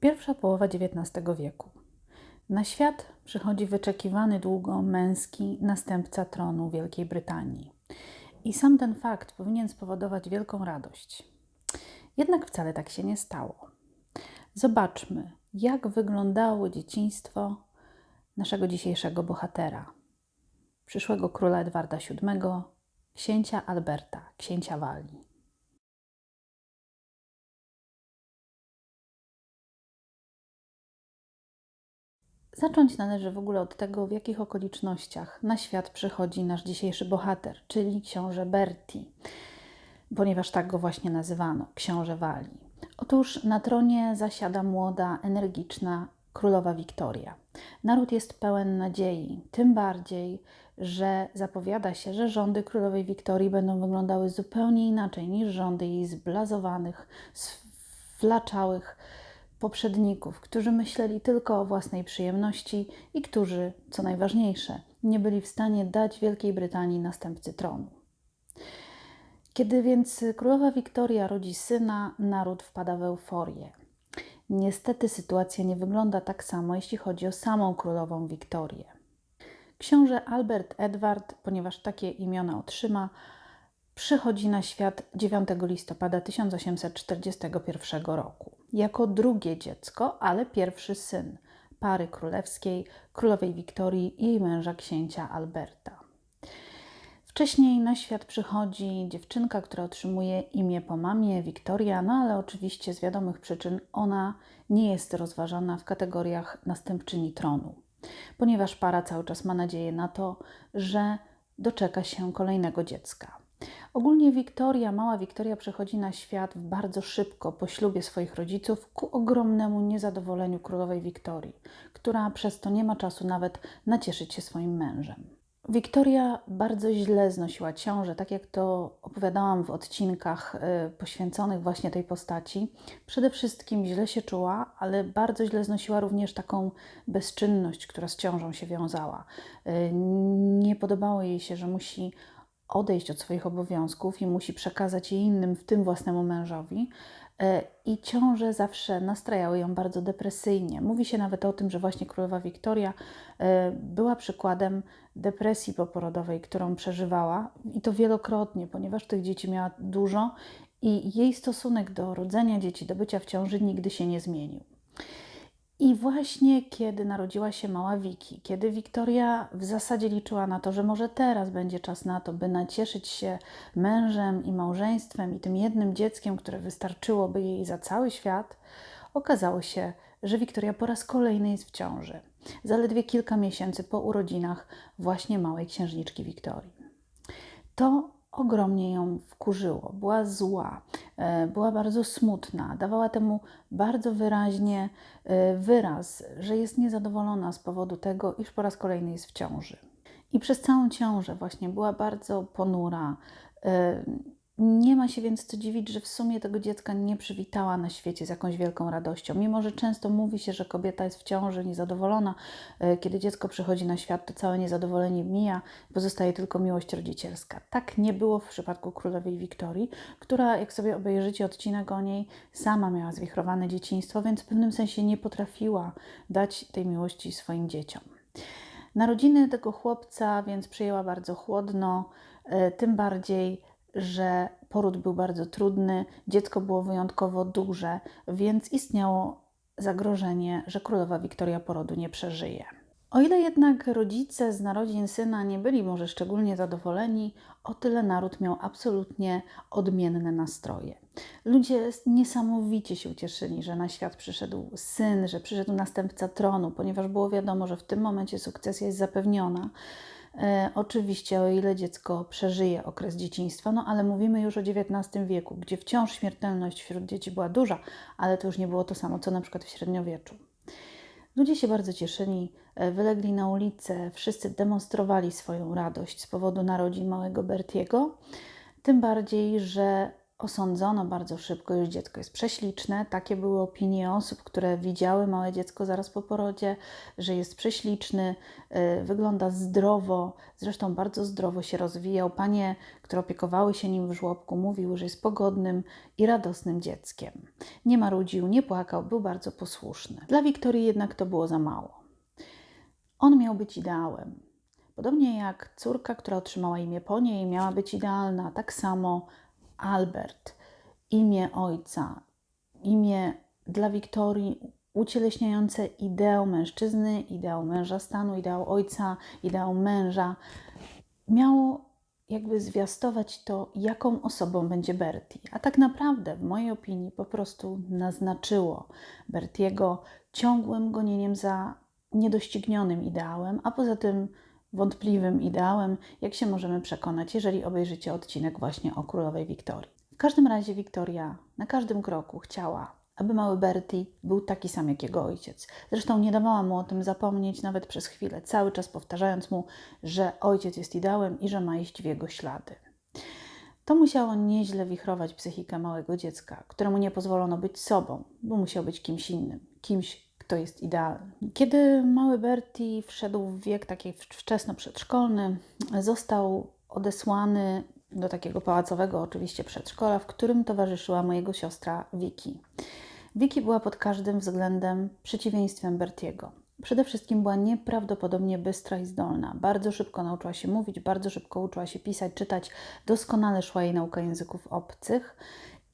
Pierwsza połowa XIX wieku. Na świat przychodzi wyczekiwany długo męski następca tronu Wielkiej Brytanii. I sam ten fakt powinien spowodować wielką radość. Jednak wcale tak się nie stało. Zobaczmy, jak wyglądało dzieciństwo naszego dzisiejszego bohatera, przyszłego króla Edwarda VII, księcia Alberta, księcia Walii. Zacząć należy w ogóle od tego, w jakich okolicznościach na świat przychodzi nasz dzisiejszy bohater, czyli książę Berti, ponieważ tak go właśnie nazywano, książę Walii. Otóż na tronie zasiada młoda, energiczna królowa Wiktoria. Naród jest pełen nadziei, tym bardziej, że zapowiada się, że rządy królowej Wiktorii będą wyglądały zupełnie inaczej niż rządy jej zblazowanych, sflaczałych, poprzedników, którzy myśleli tylko o własnej przyjemności i którzy, co najważniejsze, nie byli w stanie dać Wielkiej Brytanii następcy tronu. Kiedy więc królowa Wiktoria rodzi syna, naród wpada w euforię. Niestety sytuacja nie wygląda tak samo, jeśli chodzi o samą królową Wiktorię. Książę Albert Edward, ponieważ takie imiona otrzyma, przychodzi na świat 9 listopada 1841 roku. Jako drugie dziecko, ale pierwszy syn pary królewskiej, królowej Wiktorii i jej męża księcia Alberta. Wcześniej na świat przychodzi dziewczynka, która otrzymuje imię po mamie, Wiktoria, no ale oczywiście z wiadomych przyczyn ona nie jest rozważana w kategoriach następczyni tronu, ponieważ para cały czas ma nadzieję na to, że doczeka się kolejnego dziecka. Ogólnie Wiktoria, mała Wiktoria przychodzi na świat bardzo szybko po ślubie swoich rodziców ku ogromnemu niezadowoleniu królowej Wiktorii, która przez to nie ma czasu nawet nacieszyć się swoim mężem. Wiktoria bardzo źle znosiła ciążę, tak jak to opowiadałam w odcinkach y, poświęconych właśnie tej postaci. Przede wszystkim źle się czuła, ale bardzo źle znosiła również taką bezczynność, która z ciążą się wiązała. Y, nie podobało jej się, że musi odejść od swoich obowiązków i musi przekazać je innym, w tym własnemu mężowi. E, I ciąże zawsze nastrajały ją bardzo depresyjnie. Mówi się nawet o tym, że właśnie królowa Wiktoria e, była przykładem depresji poporodowej, którą przeżywała i to wielokrotnie, ponieważ tych dzieci miała dużo i jej stosunek do rodzenia dzieci, do bycia w ciąży nigdy się nie zmienił. I właśnie kiedy narodziła się mała Wiki, kiedy Wiktoria w zasadzie liczyła na to, że może teraz będzie czas na to, by nacieszyć się mężem i małżeństwem i tym jednym dzieckiem, które wystarczyłoby jej za cały świat, okazało się, że Wiktoria po raz kolejny jest w ciąży. Zaledwie kilka miesięcy po urodzinach właśnie małej księżniczki Wiktorii. To ogromnie ją wkurzyło. Była zła, była bardzo smutna, dawała temu bardzo wyraźnie e, wyraz, że jest niezadowolona z powodu tego, iż po raz kolejny jest w ciąży. I przez całą ciążę właśnie była bardzo ponura, e, nie ma się więc co dziwić, że w sumie tego dziecka nie przywitała na świecie z jakąś wielką radością. Mimo, że często mówi się, że kobieta jest w ciąży, niezadowolona, e, kiedy dziecko przychodzi na świat, to całe niezadowolenie mija, pozostaje tylko miłość rodzicielska. Tak nie było w przypadku królowej Wiktorii, która, jak sobie obejrzycie odcinek o niej, sama miała zwichrowane dzieciństwo, więc w pewnym sensie nie potrafiła dać tej miłości swoim dzieciom. Narodziny tego chłopca więc przyjęła bardzo chłodno, e, tym bardziej, że poród był bardzo trudny, dziecko było wyjątkowo duże, więc istniało zagrożenie, że królowa Wiktoria porodu nie przeżyje. O ile jednak rodzice z narodzin syna nie byli może szczególnie zadowoleni, o tyle naród miał absolutnie odmienne nastroje. Ludzie niesamowicie się ucieszyli, że na świat przyszedł syn, że przyszedł następca tronu, ponieważ było wiadomo, że w tym momencie sukcesja jest zapewniona. E, oczywiście, o ile dziecko przeżyje okres dzieciństwa, no ale mówimy już o XIX wieku, gdzie wciąż śmiertelność wśród dzieci była duża, ale to już nie było to samo, co na przykład w średniowieczu. Ludzie się bardzo cieszyli, e, wylegli na ulicę, wszyscy demonstrowali swoją radość z powodu narodzin małego Bertiego, tym bardziej, że osądzono bardzo szybko, że dziecko jest prześliczne. Takie były opinie osób, które widziały małe dziecko zaraz po porodzie, że jest prześliczny, y, wygląda zdrowo, zresztą bardzo zdrowo się rozwijał. Panie, które opiekowały się nim w żłobku, mówiły, że jest pogodnym i radosnym dzieckiem. Nie marudził, nie płakał, był bardzo posłuszny. Dla Wiktorii jednak to było za mało. On miał być ideałem. Podobnie jak córka, która otrzymała imię po niej, miała być idealna, tak samo Albert, imię ojca, imię dla Wiktorii ucieleśniające ideał mężczyzny, ideał męża stanu, ideał ojca, ideał męża, miało jakby zwiastować to, jaką osobą będzie Bertie. A tak naprawdę, w mojej opinii, po prostu naznaczyło Bertiego ciągłym gonieniem za niedoścignionym ideałem, a poza tym wątpliwym ideałem, jak się możemy przekonać, jeżeli obejrzycie odcinek właśnie o królowej Wiktorii. W każdym razie Wiktoria na każdym kroku chciała, aby mały Bertie był taki sam jak jego ojciec. Zresztą nie dawała mu o tym zapomnieć nawet przez chwilę, cały czas powtarzając mu, że ojciec jest ideałem i że ma iść w jego ślady. To musiało nieźle wichrować psychikę małego dziecka, któremu nie pozwolono być sobą, bo musiał być kimś innym, kimś, kto jest idealny. Kiedy mały Bertie wszedł w wiek taki wczesno przedszkolny, został odesłany do takiego pałacowego oczywiście przedszkola, w którym towarzyszyła mojego siostra Vicky. Vicky była pod każdym względem przeciwieństwem Bertiego. Przede wszystkim była nieprawdopodobnie bystra i zdolna. Bardzo szybko nauczyła się mówić, bardzo szybko uczyła się pisać, czytać, doskonale szła jej nauka języków obcych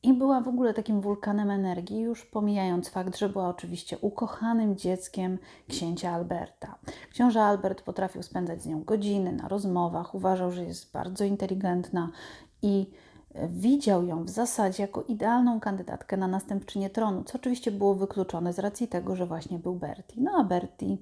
i była w ogóle takim wulkanem energii, już pomijając fakt, że była oczywiście ukochanym dzieckiem księcia Alberta. Książę Albert potrafił spędzać z nią godziny na rozmowach, uważał, że jest bardzo inteligentna i widział ją w zasadzie jako idealną kandydatkę na następczynię tronu, co oczywiście było wykluczone z racji tego, że właśnie był Bertie. No a Bertie,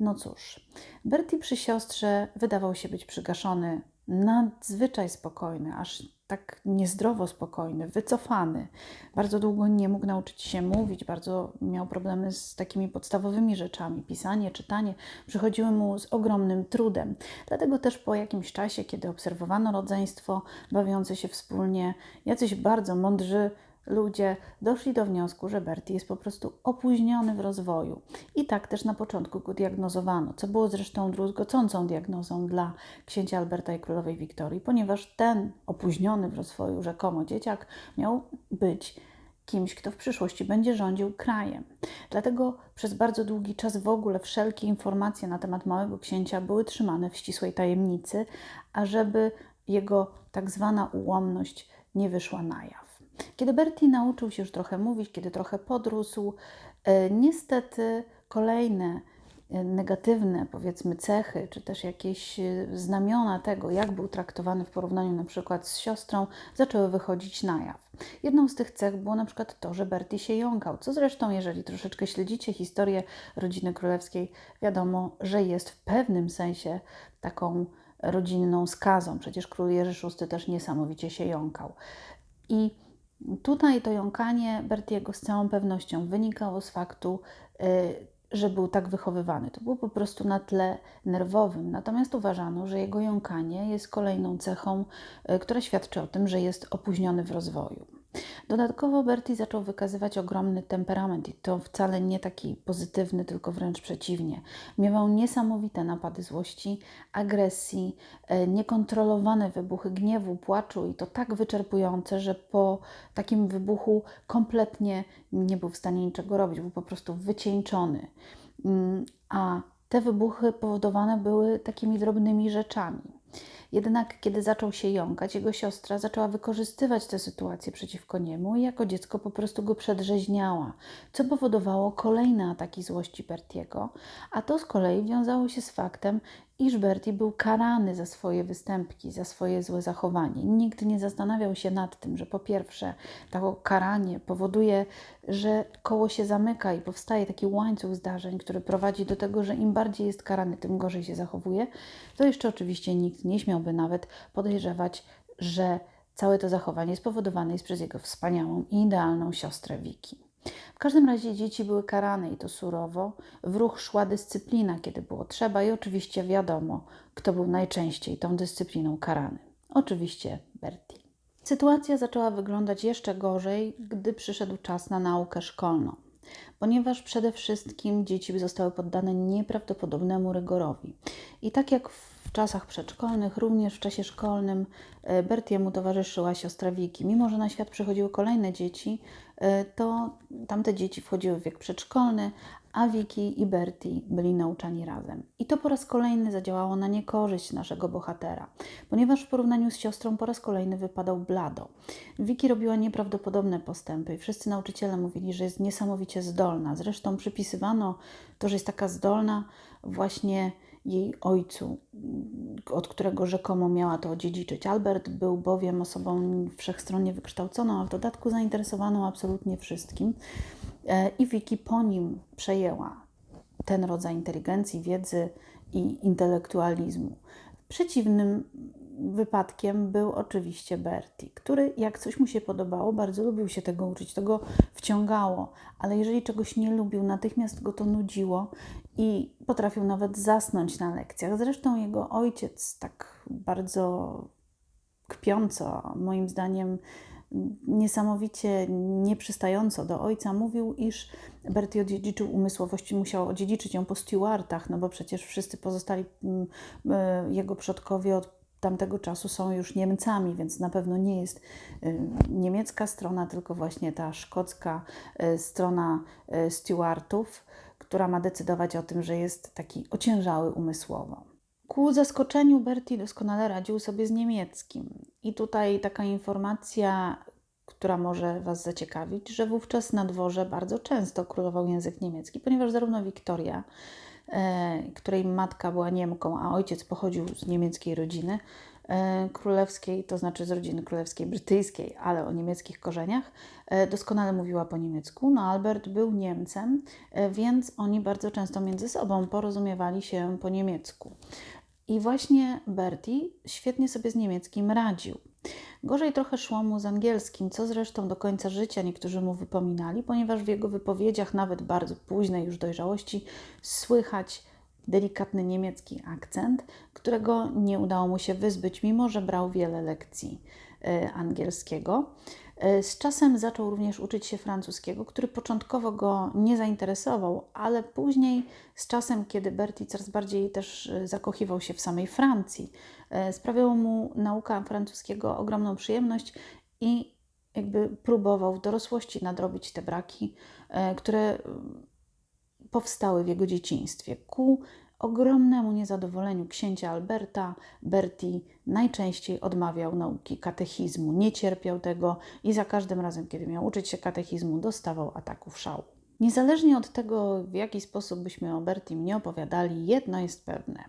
no cóż, Bertie przy siostrze wydawał się być przygaszony, nadzwyczaj spokojny, aż tak niezdrowo spokojny, wycofany. Bardzo długo nie mógł nauczyć się mówić, bardzo miał problemy z takimi podstawowymi rzeczami. Pisanie, czytanie przychodziły mu z ogromnym trudem. Dlatego też po jakimś czasie, kiedy obserwowano rodzeństwo bawiące się wspólnie, jacyś bardzo mądrzy ludzie doszli do wniosku, że Bertie jest po prostu opóźniony w rozwoju. I tak też na początku go diagnozowano, co było zresztą druzgocącą diagnozą dla księcia Alberta i królowej Wiktorii, ponieważ ten opóźniony w rozwoju rzekomo dzieciak miał być kimś, kto w przyszłości będzie rządził krajem. Dlatego przez bardzo długi czas w ogóle wszelkie informacje na temat małego księcia były trzymane w ścisłej tajemnicy, ażeby jego tak zwana ułomność nie wyszła na jaw. Kiedy Bertie nauczył się już trochę mówić, kiedy trochę podrósł, e, niestety kolejne e, negatywne, powiedzmy, cechy, czy też jakieś e, znamiona tego, jak był traktowany w porównaniu na przykład z siostrą, zaczęły wychodzić na jaw. Jedną z tych cech było na przykład to, że Bertie się jąkał, co zresztą, jeżeli troszeczkę śledzicie historię rodziny królewskiej, wiadomo, że jest w pewnym sensie taką rodzinną skazą. Przecież król Jerzy VI też niesamowicie się jąkał. I Tutaj to jąkanie Bertiego z całą pewnością wynikało z faktu, y, że był tak wychowywany. To było po prostu na tle nerwowym. Natomiast uważano, że jego jąkanie jest kolejną cechą, y, która świadczy o tym, że jest opóźniony w rozwoju. Dodatkowo Bertie zaczął wykazywać ogromny temperament i to wcale nie taki pozytywny, tylko wręcz przeciwnie. Miewał niesamowite napady złości, agresji, e, niekontrolowane wybuchy gniewu, płaczu i to tak wyczerpujące, że po takim wybuchu kompletnie nie był w stanie niczego robić, był po prostu wycieńczony. Mm, a te wybuchy powodowane były takimi drobnymi rzeczami. Jednak kiedy zaczął się jąkać, jego siostra zaczęła wykorzystywać tę sytuację przeciwko niemu i jako dziecko po prostu go przedrzeźniała, co powodowało kolejne ataki złości Bertiego, a to z kolei wiązało się z faktem, iż Bertie był karany za swoje występki, za swoje złe zachowanie. Nikt nie zastanawiał się nad tym, że po pierwsze, to karanie powoduje, że koło się zamyka i powstaje taki łańcuch zdarzeń, który prowadzi do tego, że im bardziej jest karany, tym gorzej się zachowuje. To jeszcze oczywiście nikt nie śmiałby nawet podejrzewać, że całe to zachowanie spowodowane jest przez jego wspaniałą i idealną siostrę Wiki. W każdym razie dzieci były karane i to surowo. W ruch szła dyscyplina, kiedy było trzeba, i oczywiście wiadomo, kto był najczęściej tą dyscypliną karany. Oczywiście Bertie. Sytuacja zaczęła wyglądać jeszcze gorzej, gdy przyszedł czas na naukę szkolną, ponieważ przede wszystkim dzieci zostały poddane nieprawdopodobnemu rygorowi. I tak jak w czasach przedszkolnych, również w czasie szkolnym e, Bertiemu towarzyszyła siostra Wiki. Mimo, że na świat przychodziły kolejne dzieci, to tamte dzieci wchodziły w wiek przedszkolny, a Wiki i Bertie byli nauczani razem. I to po raz kolejny zadziałało na niekorzyść naszego bohatera, ponieważ w porównaniu z siostrą po raz kolejny wypadał blado. Wiki robiła nieprawdopodobne postępy i wszyscy nauczyciele mówili, że jest niesamowicie zdolna. Zresztą przypisywano to, że jest taka zdolna właśnie jej ojcu, od którego rzekomo miała to odziedziczyć. Albert był bowiem osobą wszechstronnie wykształconą, a w dodatku zainteresowaną absolutnie wszystkim. E, I Wiki po nim przejęła ten rodzaj inteligencji, wiedzy i intelektualizmu. Przeciwnym wypadkiem był oczywiście Bertie, który jak coś mu się podobało, bardzo lubił się tego uczyć, to go wciągało, ale jeżeli czegoś nie lubił, natychmiast go to nudziło i potrafił nawet zasnąć na lekcjach. Zresztą jego ojciec tak bardzo kpiąco, moim zdaniem niesamowicie nieprzystająco do ojca mówił, iż Bertie odziedziczył umysłowość i musiał odziedziczyć ją po Stewartach, no bo przecież wszyscy pozostali mm, e, jego przodkowie od tamtego czasu są już Niemcami, więc na pewno nie jest y, niemiecka strona, tylko właśnie ta szkocka y, strona y, Stuartów, która ma decydować o tym, że jest taki ociężały umysłowo. Ku zaskoczeniu Bertie doskonale radził sobie z niemieckim. I tutaj taka informacja, która może Was zaciekawić, że wówczas na dworze bardzo często królował język niemiecki, ponieważ zarówno Wiktoria, której matka była Niemką, a ojciec pochodził z niemieckiej rodziny e, królewskiej, to znaczy z rodziny królewskiej brytyjskiej, ale o niemieckich korzeniach, e, doskonale mówiła po niemiecku. No, Albert był Niemcem, więc oni bardzo często między sobą porozumiewali się po niemiecku. I właśnie Bertie świetnie sobie z niemieckim radził. Gorzej trochę szło mu z angielskim, co zresztą do końca życia niektórzy mu wypominali, ponieważ w jego wypowiedziach, nawet bardzo późnej już dojrzałości, słychać delikatny niemiecki akcent, którego nie udało mu się wyzbyć, mimo że brał wiele lekcji y, angielskiego. E, z czasem zaczął również uczyć się francuskiego, który początkowo go nie zainteresował, ale później z czasem, kiedy Bertie coraz bardziej też e, zakochiwał się w samej Francji, e, sprawiała mu nauka francuskiego ogromną przyjemność i jakby próbował w dorosłości nadrobić te braki, które powstały w jego dzieciństwie. Ku ogromnemu niezadowoleniu księcia Alberta, Berti najczęściej odmawiał nauki katechizmu, nie cierpiał tego i za każdym razem, kiedy miał uczyć się katechizmu, dostawał ataków szału. Niezależnie od tego, w jaki sposób byśmy o Bertim nie opowiadali, jedno jest pewne.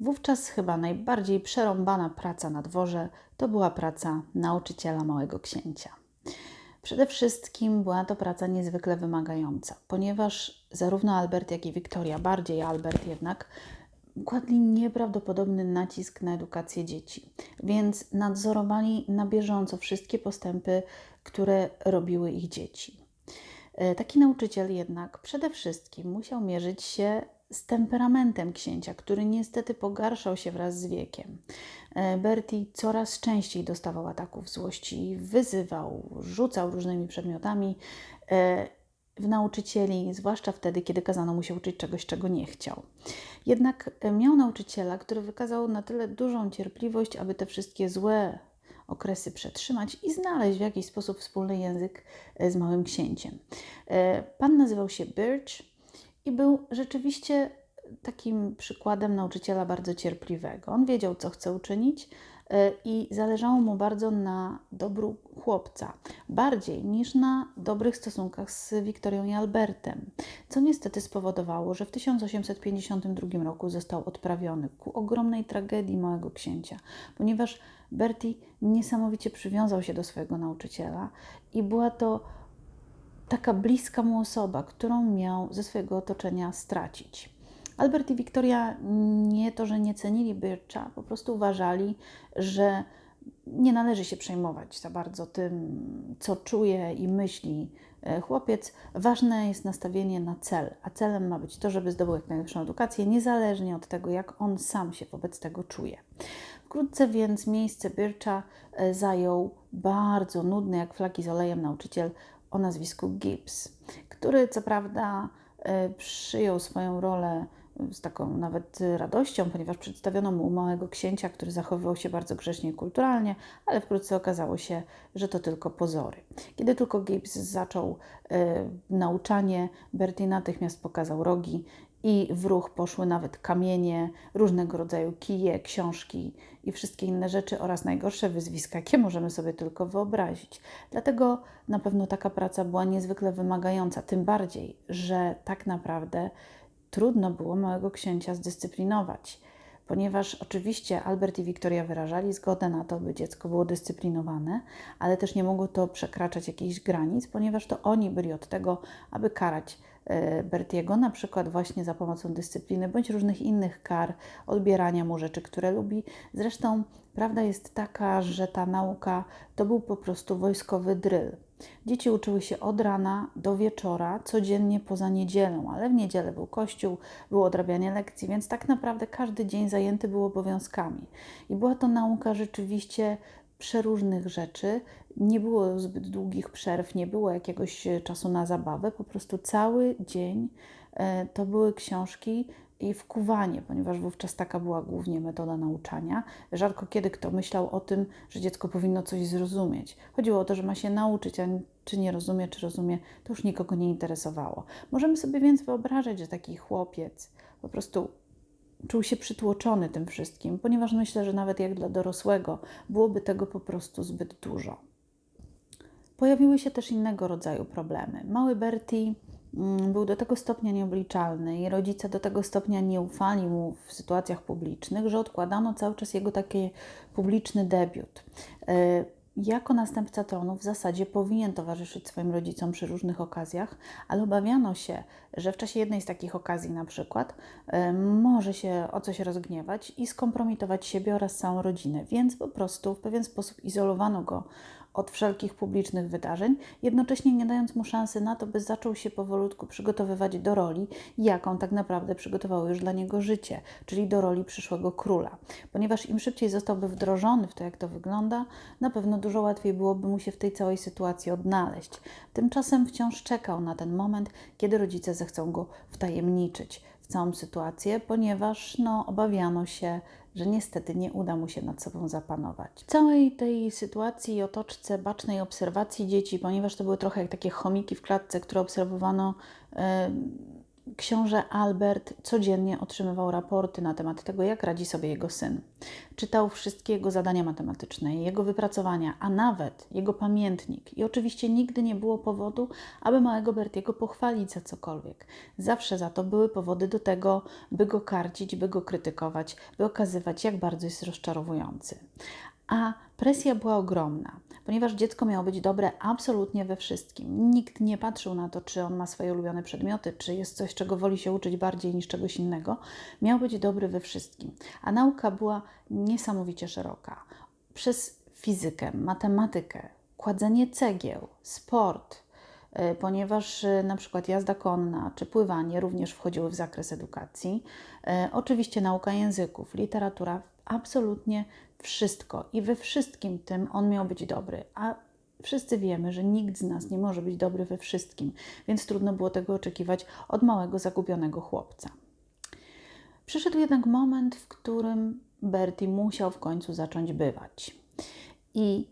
Wówczas chyba najbardziej przerąbana praca na dworze to była praca nauczyciela małego księcia. Przede wszystkim była to praca niezwykle wymagająca, ponieważ zarówno Albert, jak i Wiktoria, bardziej Albert jednak, kładli nieprawdopodobny nacisk na edukację dzieci, więc nadzorowali na bieżąco wszystkie postępy, które robiły ich dzieci. E, taki nauczyciel jednak przede wszystkim musiał mierzyć się z temperamentem księcia, który niestety pogarszał się wraz z wiekiem. E, Bertie coraz częściej dostawał ataków złości, wyzywał, rzucał różnymi przedmiotami e, w nauczycieli, zwłaszcza wtedy, kiedy kazano mu się uczyć czegoś, czego nie chciał. Jednak e, miał nauczyciela, który wykazał na tyle dużą cierpliwość, aby te wszystkie złe okresy przetrzymać i znaleźć w jakiś sposób wspólny język z małym księciem. Pan nazywał się Birch i był rzeczywiście takim przykładem nauczyciela bardzo cierpliwego. On wiedział, co chce uczynić e, i zależało mu bardzo na dobru chłopca, bardziej niż na dobrych stosunkach z Wiktorią i Albertem, co niestety spowodowało, że w 1852 roku został odprawiony ku ogromnej tragedii małego księcia, ponieważ Bertie niesamowicie przywiązał się do swojego nauczyciela i była to taka bliska mu osoba, którą miał ze swojego otoczenia stracić. Albert i Wiktoria nie to, że nie cenili Bircha, po prostu uważali, że nie należy się przejmować za bardzo tym, co czuje i myśli e, chłopiec, ważne jest nastawienie na cel, a celem ma być to, żeby zdobył jak najlepszą edukację, niezależnie od tego, jak on sam się wobec tego czuje. Wkrótce więc miejsce Bircha e, zajął bardzo nudny jak flaki z olejem nauczyciel o nazwisku Gibbs, który co prawda e, przyjął swoją rolę z taką nawet radością, ponieważ przedstawiono mu małego księcia, który zachowywał się bardzo grzecznie i kulturalnie, ale wkrótce okazało się, że to tylko pozory. Kiedy tylko Gibbs zaczął e, nauczanie, Bertie natychmiast pokazał rogi i w ruch poszły nawet kamienie, różnego rodzaju kije, książki i wszystkie inne rzeczy oraz najgorsze wyzwiska, jakie możemy sobie tylko wyobrazić. Dlatego na pewno taka praca była niezwykle wymagająca, tym bardziej, że tak naprawdę trudno było małego księcia zdyscyplinować, ponieważ oczywiście Albert i Wiktoria wyrażali zgodę na to, by dziecko było dyscyplinowane, ale też nie mogło to przekraczać jakichś granic, ponieważ to oni byli od tego, aby karać Bertiego, na przykład właśnie za pomocą dyscypliny bądź różnych innych kar, odbierania mu rzeczy, które lubi. Zresztą prawda jest taka, że ta nauka to był po prostu wojskowy dryl. Dzieci uczyły się od rana do wieczora, codziennie poza niedzielą, ale w niedzielę był kościół, było odrabianie lekcji, więc tak naprawdę każdy dzień zajęty był obowiązkami. I była to nauka rzeczywiście przeróżnych rzeczy. Nie było zbyt długich przerw, nie było jakiegoś czasu na zabawę, po prostu cały dzień e, to były książki i wkuwanie, ponieważ wówczas taka była głównie metoda nauczania. Rzadko kiedy kto myślał o tym, że dziecko powinno coś zrozumieć. Chodziło o to, że ma się nauczyć, a czy nie rozumie, czy rozumie, to już nikogo nie interesowało. Możemy sobie więc wyobrażać, że taki chłopiec po prostu czuł się przytłoczony tym wszystkim, ponieważ myślę, że nawet jak dla dorosłego byłoby tego po prostu zbyt dużo. Pojawiły się też innego rodzaju problemy. Mały Bertie Mm, był do tego stopnia nieobliczalny i rodzice do tego stopnia nie ufali mu w sytuacjach publicznych, że odkładano cały czas jego taki publiczny debiut. Jako następca tronu w zasadzie powinien towarzyszyć swoim rodzicom przy różnych okazjach, ale obawiano się, że w czasie jednej z takich okazji na przykład może się o coś rozgniewać i skompromitować siebie oraz całą rodzinę, więc po prostu w pewien sposób izolowano go od wszelkich publicznych wydarzeń, jednocześnie nie dając mu szansy na to, by zaczął się powolutku przygotowywać do roli, jaką tak naprawdę przygotowało już dla niego życie, czyli do roli przyszłego króla. Ponieważ im szybciej zostałby wdrożony w to, jak to wygląda, na pewno dużo łatwiej byłoby mu się w tej całej sytuacji odnaleźć. Tymczasem wciąż czekał na ten moment, kiedy rodzice zechcą go wtajemniczyć w całą sytuację, ponieważ no, obawiano się, że niestety nie uda mu się nad sobą zapanować. W całej tej sytuacji i otoczce bacznej obserwacji dzieci, ponieważ to były trochę jak takie chomiki w klatce, które obserwowano, książę Albert codziennie otrzymywał raporty na temat tego, jak radzi sobie jego syn. Czytał wszystkie jego zadania matematyczne, jego wypracowania, a nawet jego pamiętnik. I oczywiście nigdy nie było powodu, aby małego Bertiego pochwalić za cokolwiek. Zawsze za to były powody do tego, by go karcić, by go krytykować, by okazywać, jak bardzo jest rozczarowujący. A presja była ogromna, ponieważ dziecko miało być dobre absolutnie we wszystkim. Nikt nie patrzył na to, czy on ma swoje ulubione przedmioty, czy jest coś, czego woli się uczyć bardziej niż czegoś innego. Miał być dobry we wszystkim. A nauka była niesamowicie szeroka. Przez fizykę, matematykę, kładzenie cegieł, sport, y, ponieważ y, na przykład jazda konna czy pływanie również wchodziły w zakres edukacji. Y, oczywiście nauka języków, literatura, absolutnie wszystko i we wszystkim tym on miał być dobry. A wszyscy wiemy, że nikt z nas nie może być dobry we wszystkim, więc trudno było tego oczekiwać od małego, zagubionego chłopca. Przyszedł jednak moment, w którym Bertie musiał w końcu zacząć bywać. I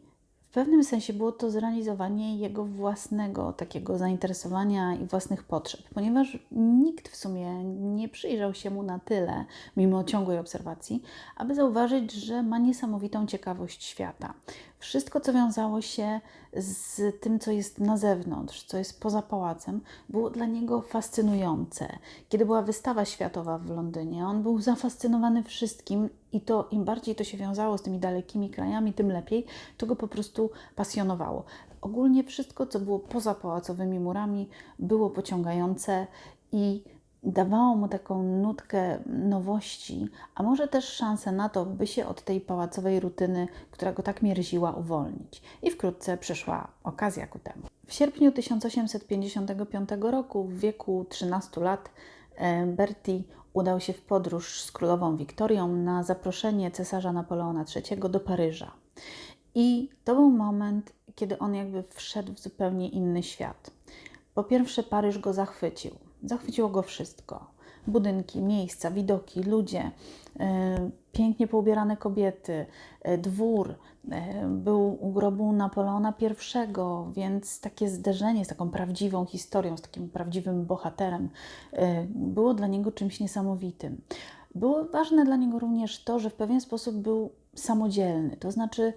w pewnym sensie było to zrealizowanie jego własnego takiego zainteresowania i własnych potrzeb, ponieważ nikt w sumie nie przyjrzał się mu na tyle, mimo ciągłej obserwacji, aby zauważyć, że ma niesamowitą ciekawość świata. Wszystko, co wiązało się z tym, co jest na zewnątrz, co jest poza pałacem, było dla niego fascynujące. Kiedy była wystawa światowa w Londynie, on był zafascynowany wszystkim i to im bardziej to się wiązało z tymi dalekimi krajami, tym lepiej, to go po prostu pasjonowało. Ogólnie wszystko, co było poza pałacowymi murami, było pociągające i dawało mu taką nutkę nowości, a może też szansę na to, by się od tej pałacowej rutyny, która go tak mierziła, uwolnić. I wkrótce przyszła okazja ku temu. W sierpniu 1855 roku, w wieku 13 lat, e, Bertie udał się w podróż z królową Wiktorią na zaproszenie cesarza Napoleona III do Paryża. I to był moment, kiedy on jakby wszedł w zupełnie inny świat. Po pierwsze, Paryż go zachwycił. Zachwyciło go wszystko. Budynki, miejsca, widoki, ludzie, e, pięknie poubierane kobiety, e, dwór. E, był u grobu Napoleona I, więc takie zderzenie z taką prawdziwą historią, z takim prawdziwym bohaterem było dla niego czymś niesamowitym. Było ważne dla niego również to, że w pewien sposób był samodzielny, to znaczy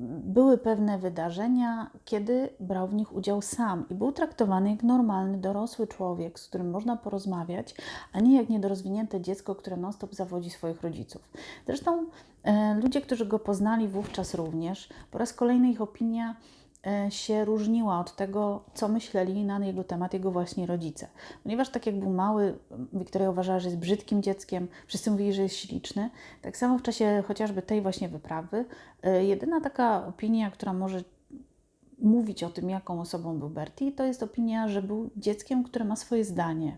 były pewne wydarzenia, kiedy brał w nich udział sam i był traktowany jak normalny, dorosły człowiek, z którym można porozmawiać, a nie jak niedorozwinięte dziecko, które non-stop zawodzi swoich rodziców. Zresztą e, ludzie, którzy go poznali wówczas również, po raz kolejny ich opinia się różniła od tego, co myśleli na jego temat jego właśnie rodzice. Ponieważ tak jak był mały, Wiktoria uważała, że jest brzydkim dzieckiem, wszyscy mówili, że jest śliczny. Tak samo w czasie chociażby tej właśnie wyprawy, e, jedyna taka opinia, która może mówić o tym, jaką osobą był Bertie, to jest opinia, że był dzieckiem, które ma swoje zdanie,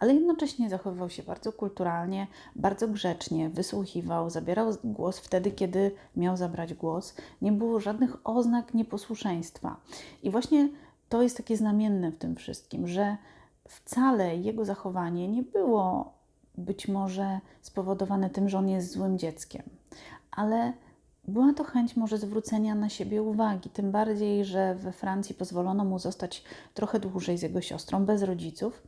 ale jednocześnie zachowywał się bardzo kulturalnie, bardzo grzecznie, wysłuchiwał, zabierał głos wtedy, kiedy miał zabrać głos. Nie było żadnych oznak nieposłuszeństwa. I właśnie to jest takie znamienne w tym wszystkim, że wcale jego zachowanie nie było być może spowodowane tym, że on jest złym dzieckiem, ale była to chęć może zwrócenia na siebie uwagi, tym bardziej, że we Francji pozwolono mu zostać trochę dłużej z jego siostrą, bez rodziców.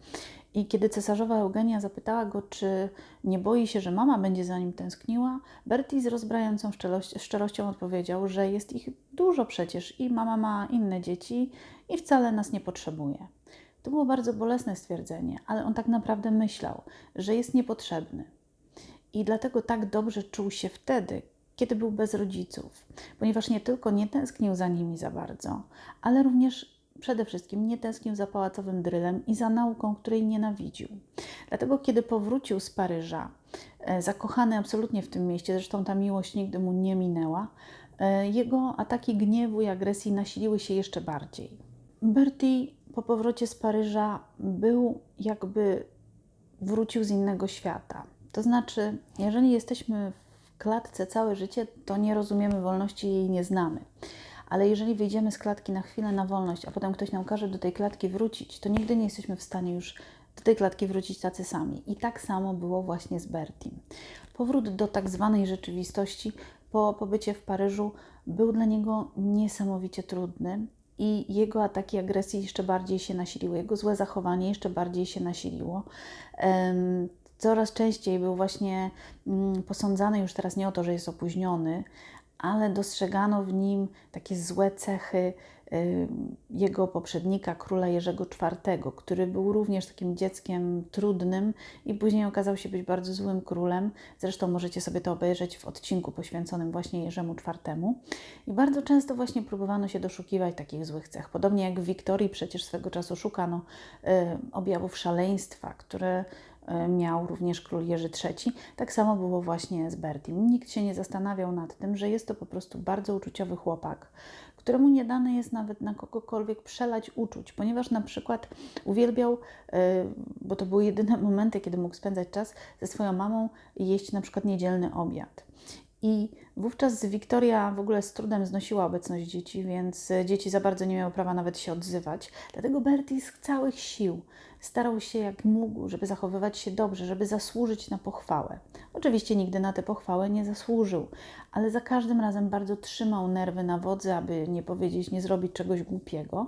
I kiedy cesarzowa Eugenia zapytała go, czy nie boi się, że mama będzie za nim tęskniła, Bertie z rozbrajającą szczerością odpowiedział, że jest ich dużo przecież i mama ma inne dzieci i wcale nas nie potrzebuje. To było bardzo bolesne stwierdzenie, ale on tak naprawdę myślał, że jest niepotrzebny. I dlatego tak dobrze czuł się wtedy, kiedy był bez rodziców, ponieważ nie tylko nie tęsknił za nimi za bardzo, ale również przede wszystkim nie tęsknił za pałacowym drylem i za nauką, której nienawidził. Dlatego, kiedy powrócił z Paryża, e, zakochany absolutnie w tym mieście, zresztą ta miłość nigdy mu nie minęła, e, jego ataki gniewu i agresji nasiliły się jeszcze bardziej. Bertie po powrocie z Paryża był jakby wrócił z innego świata. To znaczy, jeżeli jesteśmy klatce całe życie, to nie rozumiemy wolności i jej nie znamy. Ale jeżeli wyjdziemy z klatki na chwilę na wolność, a potem ktoś nam każe do tej klatki wrócić, to nigdy nie jesteśmy w stanie już do tej klatki wrócić tacy sami. I tak samo było właśnie z Bertim. Powrót do tak zwanej rzeczywistości po pobycie w Paryżu był dla niego niesamowicie trudny i jego ataki agresji jeszcze bardziej się nasiliły, jego złe zachowanie jeszcze bardziej się nasiliło coraz częściej był właśnie mm, posądzany już teraz nie o to, że jest opóźniony, ale dostrzegano w nim takie złe cechy y, jego poprzednika, króla Jerzego IV, który był również takim dzieckiem trudnym i później okazał się być bardzo złym królem. Zresztą możecie sobie to obejrzeć w odcinku poświęconym właśnie Jerzemu IV. I bardzo często właśnie próbowano się doszukiwać takich złych cech. Podobnie jak w Wiktorii przecież swego czasu szukano y, objawów szaleństwa, które miał również król Jerzy III. Tak samo było właśnie z Bertim. Nikt się nie zastanawiał nad tym, że jest to po prostu bardzo uczuciowy chłopak, któremu nie dane jest nawet na kogokolwiek przelać uczuć, ponieważ na przykład uwielbiał, e, bo to były jedyne momenty, kiedy mógł spędzać czas ze swoją mamą i jeść na przykład niedzielny obiad. I wówczas Wiktoria w ogóle z trudem znosiła obecność dzieci, więc dzieci za bardzo nie miały prawa nawet się odzywać. Dlatego Bertie z całych sił starał się jak mógł, żeby zachowywać się dobrze, żeby zasłużyć na pochwałę. Oczywiście nigdy na tę pochwałę nie zasłużył, ale za każdym razem bardzo trzymał nerwy na wodzy, aby nie powiedzieć, nie zrobić czegoś głupiego.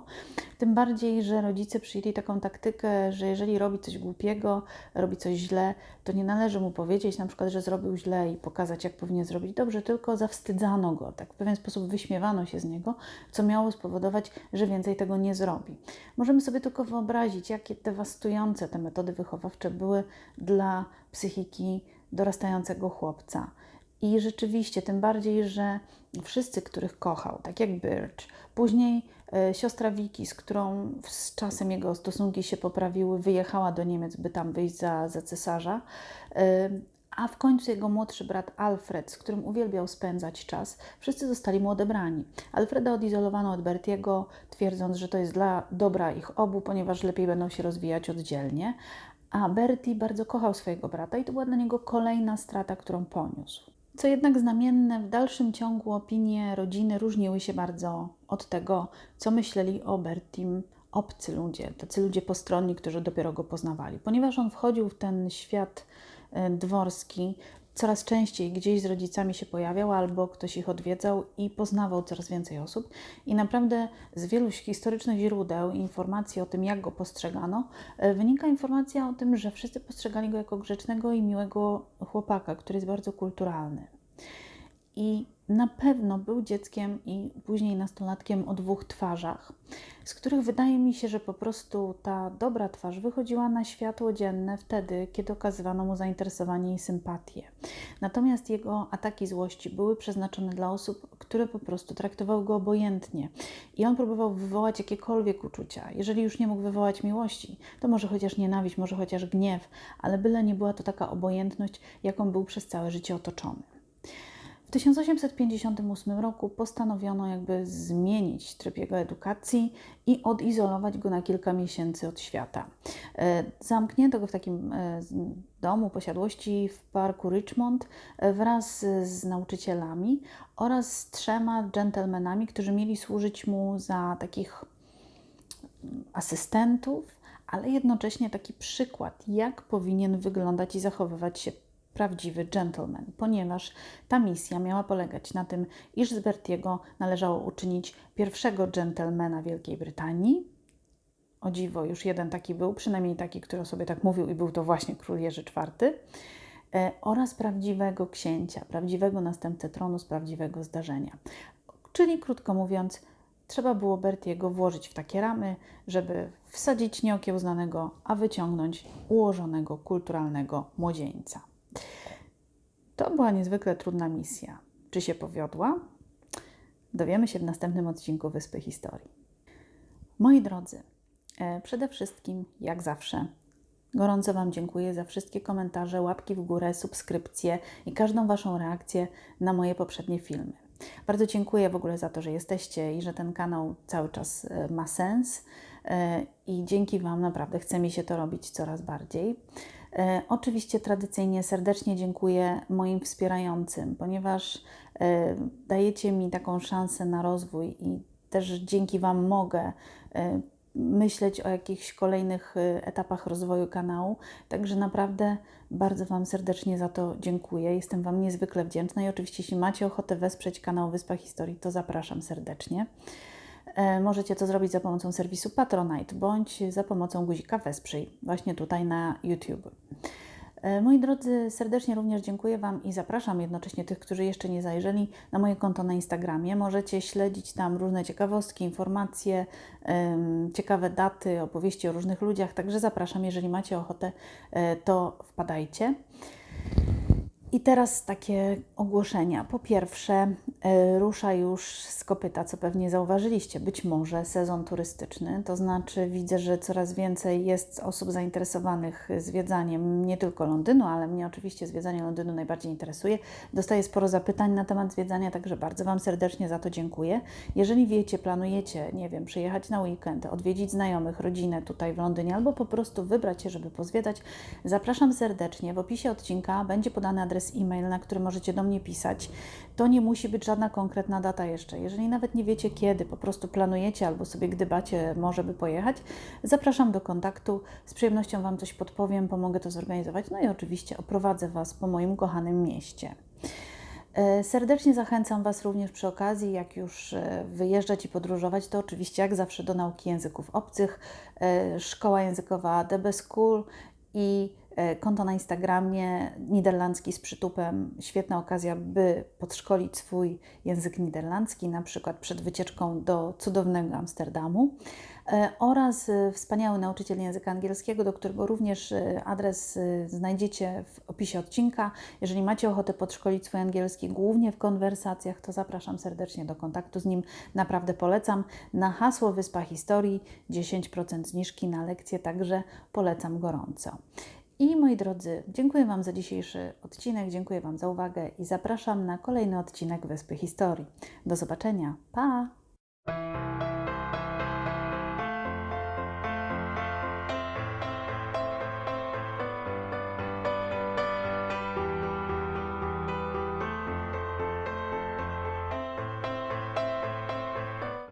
Tym bardziej, że rodzice przyjęli taką taktykę, że jeżeli robi coś głupiego, robi coś źle, to nie należy mu powiedzieć na przykład, że zrobił źle i pokazać, jak powinien zrobić dobrze, tylko zawstydzano go, tak w pewien sposób wyśmiewano się z niego, co miało spowodować, że więcej tego nie zrobi. Możemy sobie tylko wyobrazić, jakie dewastujące te metody wychowawcze były dla psychiki dorastającego chłopca. I rzeczywiście, tym bardziej, że wszyscy, których kochał, tak jak Birch, później E, Siostra Wiki, z którą z czasem jego stosunki się poprawiły, wyjechała do Niemiec, by tam wyjść za, za cesarza. E, A w końcu jego młodszy brat Alfred, z którym uwielbiał spędzać czas, wszyscy zostali mu odebrani. Alfreda odizolowano od Bertiego, twierdząc, że to jest dla dobra ich obu, ponieważ lepiej będą się rozwijać oddzielnie. A Bertie bardzo kochał swojego brata i to była dla niego kolejna strata, którą poniósł. Co jednak znamienne, w dalszym ciągu opinie rodziny różniły się bardzo od tego, co myśleli o Bertim obcy ludzie, tacy ludzie postronni, którzy dopiero go poznawali. Ponieważ on wchodził w ten świat dworski, coraz częściej gdzieś z rodzicami się pojawiał, albo ktoś ich odwiedzał i poznawał coraz więcej osób. I naprawdę z wielu historycznych źródeł informacji o tym, jak go postrzegano, e, wynika informacja o tym, że wszyscy postrzegali go jako grzecznego i miłego chłopaka, który jest bardzo kulturalny. I na pewno był dzieckiem i później nastolatkiem o dwóch twarzach, z których wydaje mi się, że po prostu ta dobra twarz wychodziła na światło dzienne wtedy, kiedy okazywano mu zainteresowanie i sympatię. Natomiast jego ataki złości były przeznaczone dla osób, które po prostu traktowały go obojętnie. I on próbował wywołać jakiekolwiek uczucia. Jeżeli już nie mógł wywołać miłości, to może chociaż nienawiść, może chociaż gniew, ale byle nie była to taka obojętność, jaką był przez całe życie otoczony. W 1858 roku postanowiono jakby zmienić tryb jego edukacji i odizolować go na kilka miesięcy od świata. E, Zamknięto go w takim e, domu posiadłości w parku Richmond e, wraz z nauczycielami oraz z trzema dżentelmenami, którzy mieli służyć mu za takich asystentów, ale jednocześnie taki przykład, jak powinien wyglądać i zachowywać się prawdziwy gentleman, ponieważ ta misja miała polegać na tym, iż z Bertiego należało uczynić pierwszego gentlemana Wielkiej Brytanii. O dziwo, już jeden taki był, przynajmniej taki, który o sobie tak mówił, i był to właśnie król Jerzy IV, e, oraz prawdziwego księcia, prawdziwego następcę tronu z prawdziwego zdarzenia. Czyli krótko mówiąc, trzeba było Bertiego włożyć w takie ramy, żeby wsadzić nieokiełznanego, a wyciągnąć ułożonego, kulturalnego młodzieńca. To była niezwykle trudna misja. Czy się powiodła? Dowiemy się w następnym odcinku Wyspy Historii. Moi drodzy, e, przede wszystkim, jak zawsze, gorąco Wam dziękuję za wszystkie komentarze, łapki w górę, subskrypcje i każdą Waszą reakcję na moje poprzednie filmy. Bardzo dziękuję w ogóle za to, że jesteście i że ten kanał cały czas e, ma sens. E, I dzięki Wam naprawdę chce mi się to robić coraz bardziej. E, Oczywiście tradycyjnie serdecznie dziękuję moim wspierającym, ponieważ e, dajecie mi taką szansę na rozwój i też dzięki Wam mogę e, myśleć o jakichś kolejnych etapach rozwoju kanału. Także naprawdę bardzo Wam serdecznie za to dziękuję. Jestem Wam niezwykle wdzięczna i oczywiście, jeśli macie ochotę wesprzeć kanał Wyspa Historii, to zapraszam serdecznie. E, Możecie to zrobić za pomocą serwisu Patronite bądź za pomocą guzika Wesprzyj, właśnie tutaj na YouTube. E, Moi drodzy, serdecznie również dziękuję Wam i zapraszam jednocześnie tych, którzy jeszcze nie zajrzeli na moje konto na Instagramie. Możecie śledzić tam różne ciekawostki, informacje, ciekawe daty, opowieści o różnych ludziach, także zapraszam, jeżeli macie ochotę, e, to wpadajcie. I teraz takie ogłoszenia. Po pierwsze, rusza już z kopyta, co pewnie zauważyliście, być może sezon turystyczny. To znaczy, widzę, że coraz więcej jest osób zainteresowanych zwiedzaniem nie tylko Londynu, ale mnie oczywiście zwiedzanie Londynu najbardziej interesuje. Dostaję sporo zapytań na temat zwiedzania, także bardzo Wam serdecznie za to dziękuję. Jeżeli wiecie, planujecie, nie wiem, przyjechać na weekend, odwiedzić znajomych, rodzinę tutaj w Londynie, albo po prostu wybrać się, żeby pozwiedzać, zapraszam serdecznie. W opisie odcinka będzie podany adres e-mail, na który możecie do mnie pisać. To nie musi być żadna konkretna data jeszcze. Jeżeli nawet nie wiecie kiedy, po prostu planujecie albo sobie gdybacie, może by pojechać, zapraszam do kontaktu. Z przyjemnością Wam coś podpowiem, pomogę to zorganizować. No i oczywiście oprowadzę Was po moim ukochanym mieście. E, Serdecznie zachęcam Was również przy okazji, jak już e, wyjeżdżać i podróżować, to oczywiście jak zawsze do nauki języków obcych. E, Szkoła językowa DB School i konto na Instagramie niderlandzki z przytupem. Świetna okazja, by podszkolić swój język niderlandzki, na przykład przed wycieczką do cudownego Amsterdamu. e, oraz e, wspaniały nauczyciel języka angielskiego, do którego również e, adres e, znajdziecie w opisie odcinka. Jeżeli macie ochotę podszkolić swój angielski, głównie w konwersacjach, to zapraszam serdecznie do kontaktu z nim. Naprawdę polecam. Na hasło Wyspa Historii 10% zniżki na lekcje, także polecam gorąco. I moi drodzy, dziękuję Wam za dzisiejszy odcinek, dziękuję Wam za uwagę i zapraszam na kolejny odcinek Wyspy Historii. Do zobaczenia. Pa!